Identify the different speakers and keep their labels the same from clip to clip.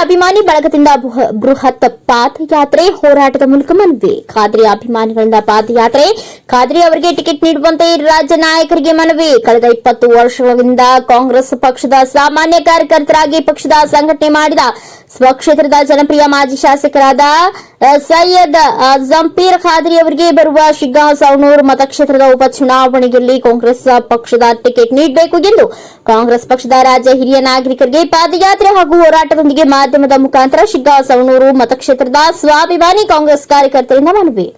Speaker 1: ಅಭಿಮಾನಿ ಬಳಗದಿಂದ ಬೃಹ- ಬೃಹತ್ ಪಾದಯಾತ್ರೆ ಹೋರಾಟದ ಮೂಲಕ ಮನವಿ. ಖಾದ್ರಿ ಅಭಿಮಾನಿಗಳಿಂದ ಪಾದಯಾತ್ರೆ. ಖಾದ್ರಿ ಅವರಿಗೆ ಟಿಕೆಟ್ ನೀಡುವಂತೆ ರಾಜ್ಯ ನಾಯಕರಿಗೆ ಮನವಿ. ಕಳೆದ ಇಪ್ಪತ್ತು ವರ್ಷಗಳಿಂದ ಕಾಂಗ್ರೆಸ್ ಪಕ್ಷದ ಸಾಮಾನ್ಯ ಕಾರ್ಯಕರ್ತರಾಗಿ ಪಕ್ಷದ ಸಂಘಟನೆ ಮಾಡಿದ ಸ್ವಕ್ಷೇತ್ರದ ಜನಪ್ರಿಯ ಮಾಜಿ ಶಾಸಕರಾದ ಸೈಯದ್ ಜಂಪೀರ್ ಖಾದ್ರಿ ಅವರಿಗೆ ಬರುವ ಶಿಗ್ಗಾಂವ್ ಸವಣೂರು ಮತಕ್ಷೇತ್ರದ ಉಪಚುನಾವಣೆಯಲ್ಲಿ ಕಾಂಗ್ರೆಸ್ ಪಕ್ಷದ ಟಿಕೆಟ್ ನೀಡಬೇಕು ಎಂದು ಕಾಂಗ್ರೆಸ್ ಪಕ್ಷದ ರಾಜ್ಯ ಹಿರಿಯ ನಾಗರಿಕರಿಗೆ ಪಾದಯಾತ್ರೆ ಹಾಗೂ ಹೋರಾಟದೊಂದಿಗೆ ಮಾಧ್ಯಮದ ಮುಖಾಂತರ ಶಿಗ್ಗಾಂವ್ ಸವಣೂರು ಮತಕ್ಷೇತ್ರದ ಸ್ವಾಭಿಮಾನಿ ಕಾಂಗ್ರೆಸ್ ಕಾರ್ಯಕರ್ತರಿಂದ ಮನವಿ.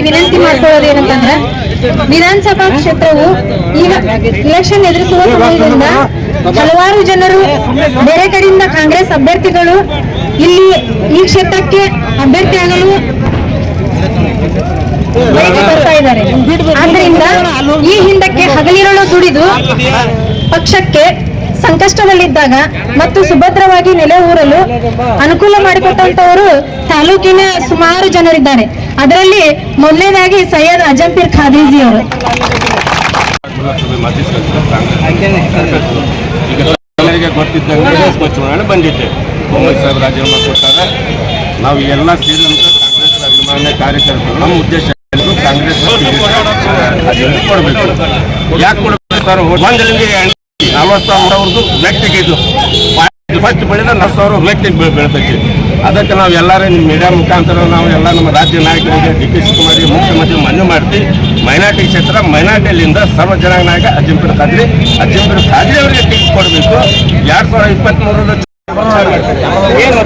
Speaker 2: ವಿನಂತಿ ವಿಧಾನಸಭಾ ಕ್ಷೇತ್ರವು ಈಗ ಇಲೆಕ್ಷನ್ ಎದುರಿಸುವ ಸಮಯದಿಂದ ಹಲವಾರು ಜನರು ಬೇರೆ ಕಡೆಯಿಂದ ಕಾಂಗ್ರೆಸ್ ಅಭ್ಯರ್ಥಿಗಳು ಇಲ್ಲಿ ಈ ಕ್ಷೇತ್ರಕ್ಕೆ ಅಭ್ಯರ್ಥಿಯಾಗಲು ಬರ್ತಾ ಇದ್ದಾರೆ. ಆದ್ರಿಂದ ಈ ಹಿಂದಕ್ಕೆ ಹಗಲಿರುಳು ದುಡಿದು ಪಕ್ಷಕ್ಕೆ ಸಂಕಷ್ಟದಲ್ಲಿದ್ದಾಗ ಮತ್ತು ಸುಭದ್ರವಾಗಿ ನೆಲೆ ಊರಲು ಅನುಕೂಲ ಮಾಡಿಕೊಟ್ಟಂತವರು ತಾಲೂಕಿನ ಸುಮಾರು ಜನರಿದ್ದಾರೆ. ಅದರಲ್ಲಿ ಮೊದಲನೇದಾಗಿ ಸೈಯದ್ ಅಜಂಪೀರ್ ಖಾದೀಜಿ ಅವರು
Speaker 3: ನಾವು ಎಲ್ಲ ಸೇರಿದಂತ ಕಾಂಗ್ರೆಸ್ ಅಭಿಮಾನ ಕಾರ್ಯಕರ್ತರು ನಮ್ಮ ಉದ್ದೇಶ ಕಾಂಗ್ರೆಸ್ ಕೊಡಬೇಕು. ಯಾಕೆ ಕೊಡಬೇಕು ಸರ್? ಒಂದರಿಂದ ನಲವತ್ತು ಸಾವಿರ ಅವ್ರದ್ದು ವ್ಯಕ್ತಿಗೆ ಇದು. ಫಸ್ಟ್ ಬೆಳೆದ ನಲವತ್ತು ಸಾವಿರ ವ್ಯಕ್ತಿಗೆ ಬೆಳಿತೈತಿ. ಅದಕ್ಕೆ ನಾವು ಎಲ್ಲರೂ ನಿಮ್ಮ ಮೀಡಿಯಾ ಮುಖಾಂತರ ನಾವು ಎಲ್ಲ ನಮ್ಮ ರಾಜ್ಯ ನಾಯಕರಿಗೆ ಡಿ ಕೆ ಶಿವಕುಮಾರಿ ಮುಖ್ಯಮಂತ್ರಿ ಮನವಿ ಮಾಡ್ತೀವಿ ಮೈನಾರ್ಟಿ ಕ್ಷೇತ್ರ ಮೈನಾರ್ಟಿಯಲ್ಲಿಂದ ಸರ್ವ ಜನಾಂಗ ನಾಯಕ ಅಜ್ಜಂಪುರ ಖಾದ್ರಿ ಅಜ್ಜಂಪುರ ಖಾದ್ರಿ ಅವರಿಗೆ ಟಿಕೆಟ್ ಕೊಡಬೇಕು. ಎರಡ್ ಸಾವಿರದ ಇಪ್ಪತ್ತ್ಮೂರರ ಏನು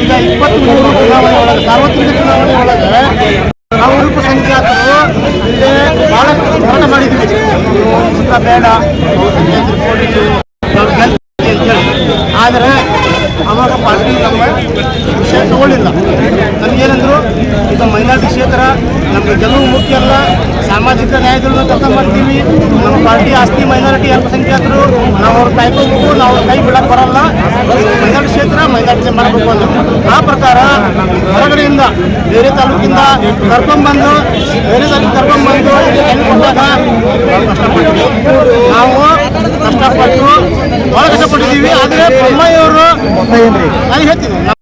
Speaker 4: ಈಗ ಇಪ್ಪತ್ತ್ಮೂರು ಚುನಾವಣೆ ಒಳಗೆ, ಸಾರ್ವತ್ರಿಕ ಚುನಾವಣೆ ಒಳಗೆ ನಾವು ಅಲ್ಪಸಂಖ್ಯಾತರು, ಇಲ್ಲಿ ಭಾಳ ಹೋರಾಟ ಮಾಡಿದ್ವಿ ಸುತ್ತ ಬೇಡ ಅಂತೇಳಿ ಆದರೆ ಅವಾಗ ಪಾರ್ಟಿ ನಮ್ಮ ವಿಷಯ ತಗೊಳ್ಳಿಲ್ಲ. ನಮಗೇನಂದ್ರು ಇದು ಮೈನಾರಿಟಿ ಕ್ಷೇತ್ರ ನಮಗೆ ಗೆಲುವು ಮುಖ್ಯ ಅಲ್ಲ, ಸಾಮಾಜಿಕ ನ್ಯಾಯಗಳನ್ನ ಮಾಡ್ತೀವಿ. ನಮ್ಮ ಪಾರ್ಟಿ ಆಸ್ತಿ, ಮೈನಾರಿಟಿ ಅಲ್ಪಸಂಖ್ಯಾತರು, ನಾವು ಅವ್ರ ಕಾಯ್ಕೋಬೇಕು ನಾವು ಅವ್ರ ಕೈ ಬಿಡಕ್ಕೆ ಬರಲ್ಲ. ಮೈನಾರಿಟಿ ಮಾಡಬೇಕು ಅಂತ. ಆ ಪ್ರಕಾರ ಹೊರಗಡೆಯಿಂದ ಬೇರೆ ತಾಲೂಕಿಂದ ಕರ್ಕೊಂಡ್ಬಂದು ಬೇರೆ ತಾಲೂಕು ಕರ್ಕೊಂಡ್ಬಂದು ಕೊಟ್ಟಾಗ ನಾವು ಕಷ್ಟಪಟ್ಟಿವಿ ನಾವು ಕಷ್ಟಪಟ್ಟು ಭಾಳ ಕಷ್ಟಪಟ್ಟಿದ್ದೀವಿ. ಆದರೆ ಬೊಮ್ಮಾಯಿಯವರು ನಾನು ಹೇಳ್ತೀನಿ